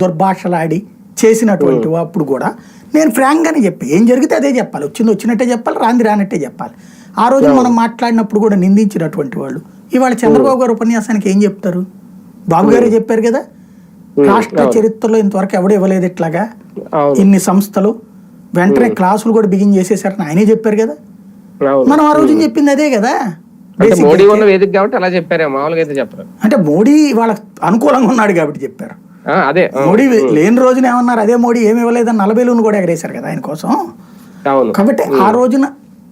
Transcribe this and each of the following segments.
దుర్భాషలాడి చేసినటువంటి అప్పుడు కూడా నేను ఫ్రాంక్గానే చెప్పి ఏం జరిగితే అదే చెప్పాలి. వచ్చింది వచ్చినట్టే చెప్పాలి రాంది రానట్టే చెప్పాలి. ఆ రోజు మనం మాట్లాడినప్పుడు కూడా నిందించినటువంటి వాళ్ళు. ఇవాళ చంద్రబాబు గారు ఉపన్యాసానికి ఏం చెప్తారు? బాబు గారే చెప్పారు కదా? రాష్ట్ర చరిత్రలో ఇంతవరకు ఎవడు ఇవ్వలేదు ఇట్లాగా? ఇన్ని సంస్థలు వెంటనే క్లాసులు కూడా బిగిన్ చేసేసారని ఆయనే చెప్పారు కదా? మనం ఆ రోజు చెప్పింది అదే కదా? అంటే మోడీ ఉన్న వేదిక కాబట్టి అలా చెప్పారే మామూలుగా అయితే చెప్పరు. అంటే మోడీ వాళ్ళకి అనుకూలంగా ఉన్నాడు కాబట్టి చెప్పారు. అదే. మోడీ లేని రోజున ఏమన్నారు? అదే మోడీ ఏమి ఇవ్వలేదని నలభై లోను కూడా ఎగరేశారు కదా ఆయన కోసం. అవును. కాబట్టి ఆ రోజున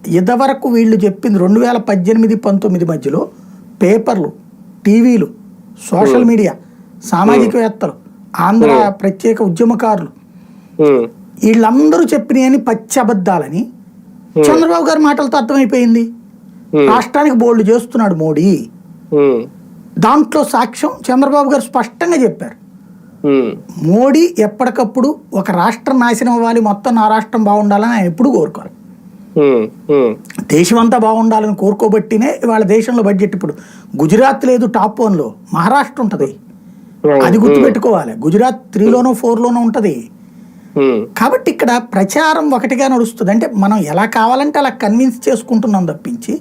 ఇదివరకు వీళ్ళు చెప్పింది? రెండు వేల పద్దెనిమిది పంతొమ్మిది మధ్యలో పేపర్లు టీవీలు సోషల్ మీడియా సామాజికవేత్తలు ఆంధ్ర ప్రత్యేక ఉద్యమకారులు వీళ్ళందరూ చెప్పినాయని పచ్చి అబద్ధాలని చంద్రబాబు గారి మాటలతో అర్థమైపోయింది. రాష్ట్రానికి బోల్డ్ చేస్తున్నాడు మోడీ. దాంట్లో సాక్ష్యం చంద్రబాబు గారు స్పష్టంగా చెప్పారు. మోడీ ఎప్పటికప్పుడు ఒక రాష్ట్రం నాశనం అవ్వాలి మొత్తం నా రాష్ట్రం బాగుండాలని ఆయన ఎప్పుడు ఉమ్, దేశం అంతా బాగుండాలని కోరుకోబట్టినే వాళ్ళ దేశంలో బడ్జెట్ ఇప్పుడు గుజరాత్ లేదు టాప్ వన్లో మహారాష్ట్ర ఉంటుంది. అది గుర్తుపెట్టుకోవాలి గుజరాత్ త్రీలోనో ఫోర్లోనో ఉంటుంది. కాబట్టి ఇక్కడ ప్రచారం ఒకటిగా నడుస్తుంది. అంటే మనం ఎలా కావాలంటే అలా కన్విన్స్ చేసుకుంటున్నాం తప్పించి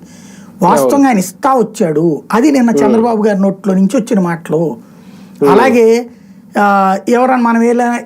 వాస్తవంగా ఆయన ఇస్తా వచ్చాడు. అది నిన్న చంద్రబాబు గారి నోట్లో నుంచి వచ్చిన మాటలు. అలాగే ఎవరన్నా మనం ఏదైనా